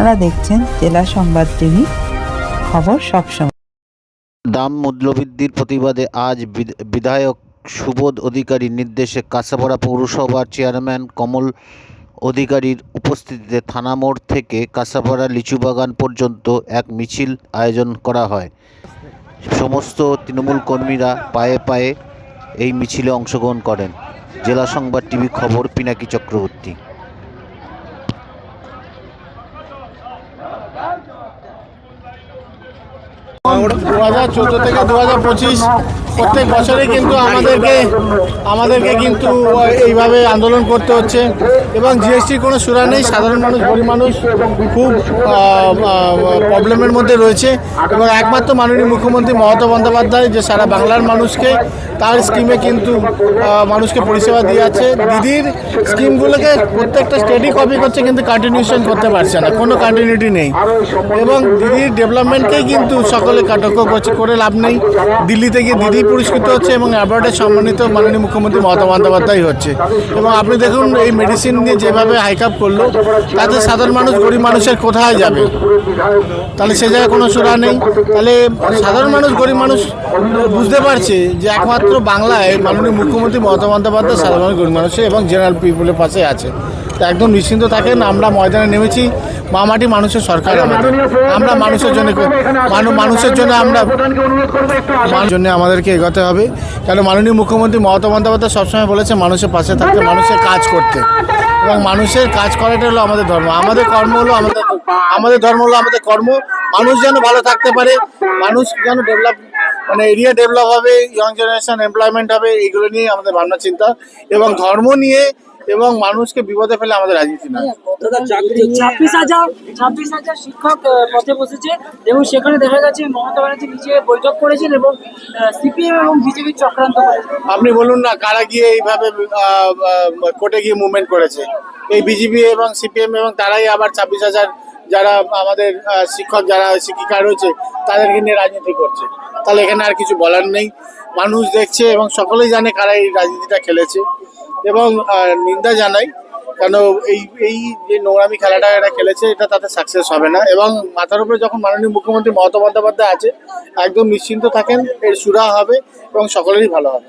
আপনারা দেখছেন জেলা সংবাদ টিভি, খবর সবসময়। দাম মূল্যবৃদ্ধির প্রতিবাদে আজ বিধায়ক সুবোধ অধিকারীর নির্দেশে কাঁচাপাড়া পৌরসভার চেয়ারম্যান কমল অধিকারীর উপস্থিতিতে থানা মোড় থেকে কাঁচাপাড়া লিচুবাগান পর্যন্ত এক মিছিল আয়োজন করা হয়। সমস্ত তৃণমূল কর্মীরা পায়ে পায়ে এই মিছিলে অংশগ্রহণ করেন। জেলা সংবাদ টিভি খবর, পিনাকি চক্রবর্তী। দু হাজার চোদ্দ থেকে দু হাজার পঁচিশ প্রত্যেক বছরে কিন্তু আমাদেরকে আমাদেরকে কিন্তু এইভাবে আন্দোলন করতে হচ্ছে। এবং জিএসটির কোনো সুরা নেই, সাধারণ মানুষ, গরিব মানুষ খুব প্রবলেমের মধ্যে রয়েছে। এবং একমাত্র মাননীয় মুখ্যমন্ত্রী মমতা বন্দ্যোপাধ্যায় যে সারা বাংলার মানুষকে, তার স্কিমে কিন্তু মানুষকে পরিষেবা দিয়ে আছে। দিদির স্কিমগুলোকে প্রত্যেকটা স্টেডি কপি করছে, কিন্তু কন্টিনিউশন করতে পারছে না। কোনো কন্টিনিউটি নেই। এবং দিদির ডেভেলপমেন্টকেই কিন্তু সকলে কাটক্য করে লাভ নেই। দিল্লিতে গিয়ে দিদি পুরস্কৃত হচ্ছে এবং অ্যাওয়ার্ডে সম্মানিত মাননীয় মুখ্যমন্ত্রী মমতা বন্দ্যোপাধ্যায় হচ্ছে। এবং আপনি দেখুন, এই মেডিসিন নিয়ে যেভাবে হাইকাপ করল, তাতে সাধারণ মানুষ, গরিব মানুষের কোথায় যাবে? তাহলে সে জায়গায় কোনো সুরা নেই। তাহলে সাধারণ মানুষ, গরিব মানুষ বুঝতে পারছে যে একমাত্র বাংলায় মাননীয় মুখ্যমন্ত্রী মমতা বন্দ্যোপাধ্যায় সাধারণ গরিব মানুষের এবং জেনারেল পিপুলের পাশে আছে। একদম নিশ্চিন্ত থাকেন আমরা ময়দানে নেমেছি মামাটি মানুষের সরকার আমাদের। আমরা মানুষের জন্য মানুষের জন্য আমরা জন্য আমাদেরকে এগোতে হবে। কেন মাননীয় মুখ্যমন্ত্রী মমতা বন্দ্যোপাধ্যায় সবসময় বলেছে মানুষের পাশে থাকতে মানুষের কাজ করতে। এবং মানুষের কাজ করাটা হলো আমাদের ধর্ম। আমাদের কর্ম হলো আমাদের আমাদের ধর্ম হলো আমাদের কর্ম। মানুষ যেন ভালো থাকতে পারে মানুষ যেন ডেভেলপ মানে এরিয়া ডেভেলপ হবে ইয়ং জেনারেশন এমপ্লয়মেন্ট হবে এইগুলো নিয়ে আমাদের ভাবনা চিন্তা এবং ধর্ম নিয়ে এবং মানুষকে বিপদে ফেলে আমাদের রাজনীতি না ছাব্বিশ হাজার ছাব্বিশ হাজার শিক্ষক পথে বসেছে এবং সেখানে দেখা গেছে মমতা ব্যানার্জি নিজে বৈঠক করেছেন এবং সিপিএম এবং বিজেপির চক্রান্ত করেছেন। আপনি বলুন না কারা গিয়ে এইভাবে কোর্টে গিয়ে মুভমেন্ট করেছে। এই বিজেপি এবং সিপিএম এবং তারাই আবার ছাব্বিশ হাজার যারা আমাদের শিক্ষক যারা শিক্ষিকা রয়েছে, তাদেরকে নিয়ে রাজনীতি করছে। তাহলে এখানে আর কিছু বলার নেই। মানুষ দেখছে এবং সকলেই জানে কারা এই রাজনীতিটা খেলেছে। এবং নিন্দা জানাই কেন এই এই যে নোংরামি খেলাটা এরা খেলেছে, এটা তাতে সাকসেস হবে না। এবং মাথার উপরে যখন মাননীয় মুখ্যমন্ত্রী মমতা বন্দ্যোপাধ্যায় আছে, একদম নিশ্চিন্ত থাকেন, এর সুরা হবে এবং সকলেরই ভালো হবে।